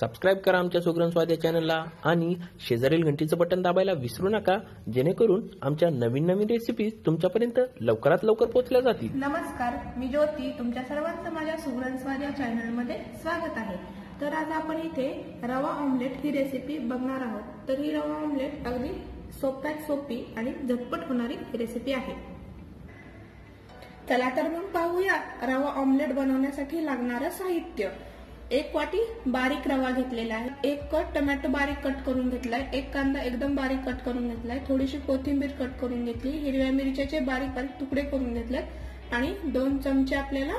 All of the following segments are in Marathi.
सबस्क्राईब करा आमच्या सुग्रण स्वाद्या चॅनलला आणि शेजारील घंटीचं बटन दाबायला विसरू नका जेणेकरून आमच्या नवीन नवीन रेसिपीज तुमच्यापर्यंत लवकरात लवकर पोहोचल्या जातील. नमस्कार मी ज्योती. तुमच्या सर्वांचं माझ्या सुगरण स्वाद्या चॅनलमध्ये स्वागत आहे. तर आज आपण इथे रवा ऑमलेट ही रेसिपी बघणार आहोत. तर ही रवा ऑमलेट अगदी सोप्यात सोपी आणि झटपट होणारी रेसिपी आहे. चला तर मग पाहूया रवा ऑमलेट बनवण्यासाठी लागणारं साहित्य. एक वाटी बारीक रवा घेतलेला आहे. एक कट टमॅटो बारीक कट करून घेतलाय. एक कांदा एकदम बारीक कट करून घेतलाय. थोडीशी कोथिंबीर कट करून घेतली. हिरव्या मिरच्याचे बारीक बारीक तुकडे करून घेतले आणि दोन चमचे आपल्याला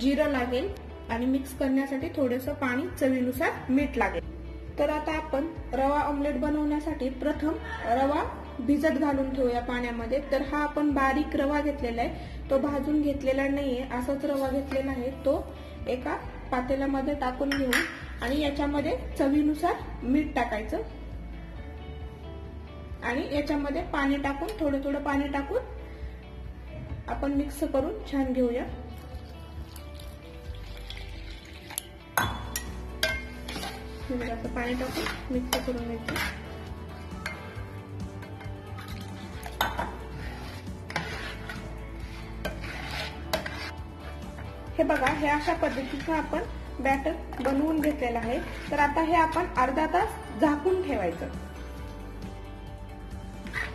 जिरं लागेल. आणि मिक्स करण्यासाठी थोडंसं पाणी चवीनुसार मीठ लागेल. तर आता आपण रवा ऑमलेट बनवण्यासाठी प्रथम रवा भिजत घालून ठेवूया पाण्यामध्ये. तर हा आपण बारीक रवा घेतलेला आहे. तो भाजून घेतलेला नाहीये. असाच रवा घेतलेला आहे. तो एका पातेल्यामध्ये टाकून घेऊ आणि याच्यामध्ये चवीनुसार मीठ टाकायचं. आणि याच्यामध्ये पाणी टाकून थोडं थोडं पाणी टाकून आपण मिक्स करून छान घेऊया. पाणी टाकून मिक्स करून घ्यायचं हे बघा हे अशा पद्धतीचं आपण बॅटर बनवून घेतलेलं आहे. तर आता हे आपण अर्धा तास झाकून ठेवायचं.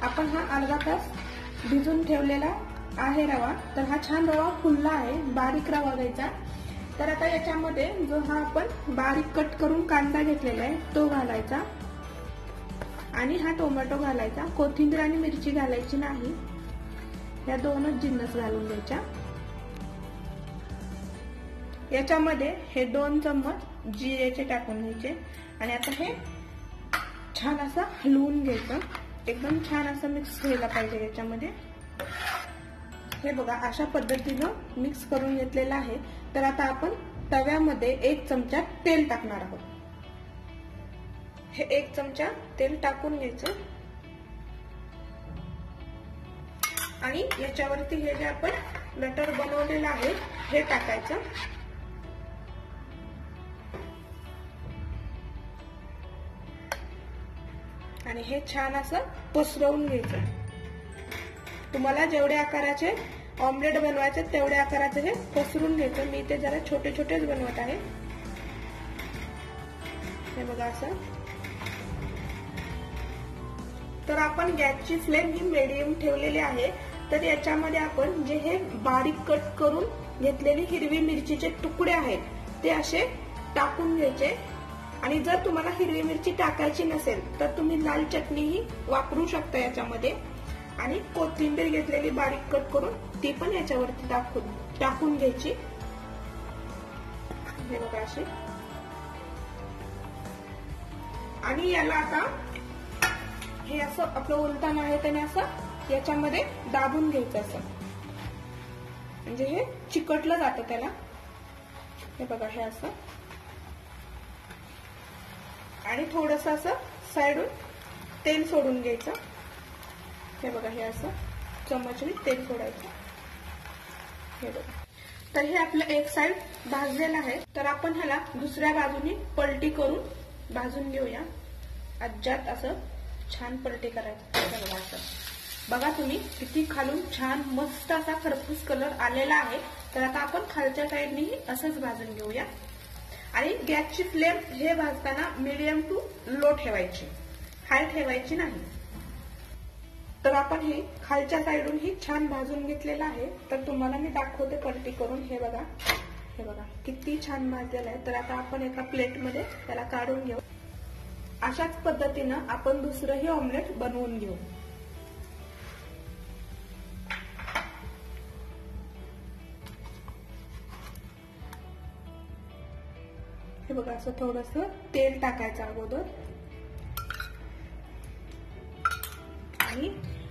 आपण हा अर्धा तास भिजून ठेवलेला आहे रवा. तर हा छान रवा फुलला आहे बारीक रवा घ्यायचा. तर आता याच्यामध्ये जो हा आपण बारीक कट करून कांदा घेतलेला आहे तो घालायचा. आणि हा टोमॅटो घालायचा. कोथिंबीर आणि मिरची घालायची नाही. या दोनच जिन्नस घालून द्यायच्या याच्यामध्ये हे दोन चम्मच जिरेचे टाकून घ्यायचे. आणि आता हे छान असं हलवून घ्यायचं. एकदम छान असं मिक्स व्हायला पाहिजे याच्यामध्ये. हे बघा अशा पद्धतीनं मिक्स करून घेतलेलं आहे. तर आता आपण तव्यामध्ये एक चमचा तेल टाकणार आहोत. हे एक चमचा तेल टाकून घ्यायचं. आणि याच्यावरती हे जे आपण बटर बनवलेलं आहे हे टाकायचं. आणि हे छान असं पसरवून घ्यायचं. तुम्हाला जेवढ्या आकाराचे ऑमलेट बनवायचे तेवढ्या आकाराचे हे पसरून घ्यायचं. मी ते जरा छोटे छोटेच बनवत आहे. हे बघा असं. तर आपण गॅसची फ्लेम ही मिडियम ठेवलेली आहे. तर याच्यामध्ये आपण जे हे बारीक कट करून घेतलेली हिरवी मिरचीचे तुकडे आहेत ते असे टाकून घ्यायचे. आणि जर तुम्हाला हिरवी मिरची टाकायची नसेल तर तुम्ही लाल चटणीही वापरू शकता याच्यामध्ये. आणि कोथिंबीर घेतलेली बारीक कट करून ती पण याच्यावरती टाकून टाकून घ्यायची. हे बघा अशी. आणि याला आता हे असं आपलं उलटाण आहे त्याने असं याच्यामध्ये दाबून घ्यायचं असं. म्हणजे हे चिकटलं जातं त्याला. हे बघा हे असं. आणि थोडस असं साईडून तेल सोडून घ्यायचं. हे बघा हे असं चमचने तेल सोडायचं. हे बघा. तर हे आपलं एक साईड भाजलेलं आहे. तर आपण ह्याला दुसऱ्या बाजूनी पलटी करून भाजून घेऊया. अज्जात असं छान पलटी करायचं. बघा असं. बघा तुम्ही किती खालून छान मस्त असा खरपूस कलर आलेला आहे. तर आता आपण खालच्या साईडनेही असंच भाजून घेऊया. आणि गॅसची फ्लेम हे भाजताना मिडियम टू लो ठेवायची. हाय ठेवायची नाही. तर आपण हे खालच्या साईडून ही छान भाजून घेतलेलं आहे. तर तुम्हाला मी दाखवते पलटी करून. हे बघा. हे बघा. किती छान भाजलेलं आहे. तर आता आपण एका प्लेटमध्ये त्याला काढून घेऊ. अशाच पद्धतीनं आपण दुसरंही ऑमलेट बनवून घेऊ. हे बघा असं थोडस तेल टाकायचं अगोदर. आणि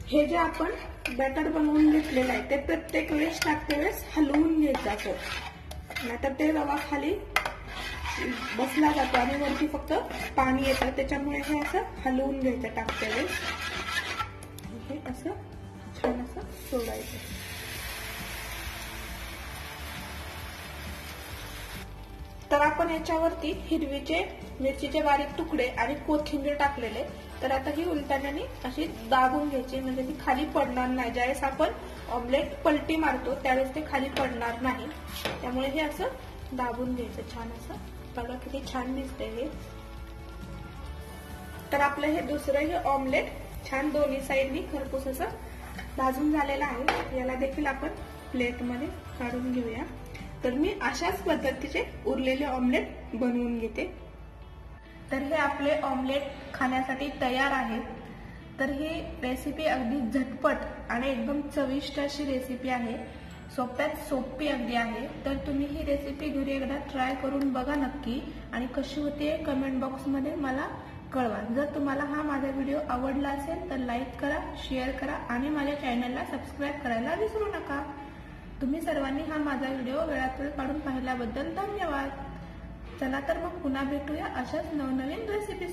हे जे आपण बॅटर बनवून घेतलेलं आहे ते प्रत्येक वेळेस टाकते वेळेस हलवून घ्यायचं असं नाहीतर ते रवा खाली बसला जातो आणि वरती फक्त पाणी येतं. त्याच्यामुळे हे असं हलवून घ्यायचं टाकते वेळेस. हे असं छान असं सोडायचं. तर आपण याच्यावरती हिरवीचे मिरचीचे बारीक तुकडे आणि कोथिंबीर टाकलेले. तर आता ही उलटाण्याने अशी दाबून घ्यायची म्हणजे ती खाली पडणार नाही. ज्यावेळेस आपण ऑमलेट पलटी मारतो त्यावेळेस ते खाली पडणार नाही. त्यामुळे हे असं दाबून घ्यायचं छान असं. बघा किती छान दिसते हे. तर आपलं हे दुसरं हे ऑमलेट छान दोन्ही साईडनी खरपूस असं भाजून झालेलं आहे. याला देखील आपण प्लेटमध्ये काढून घेऊया. तर मी अशाच पद्धतीचे उरलेले ऑमलेट बनवून घेते. तर हे आपले ऑमलेट खाण्यासाठी तयार आहेत. तर ही रेसिपी अगदी झटपट आणि एकदम चविष्ट अशी रेसिपी आहे. सोप्यात सोपी अगदी आहे. तर तुम्ही ही रेसिपी घरी एकदा ट्राय करून बघा नक्की आणि कशी होते कमेंट बॉक्समध्ये मला कळवा. जर तुम्हाला हा माझा व्हिडिओ आवडला असेल तर लाईक करा शेअर करा आणि माझ्या चॅनलला सबस्क्राईब करायला विसरू नका. तुम्ही सर्वांनी हा माझा व्हिडिओ वेळात वेळ काढून पाहिल्याबद्दल धन्यवाद. चला तर मग पुन्हा भेटूया अशाच नवनवीन रेसिपी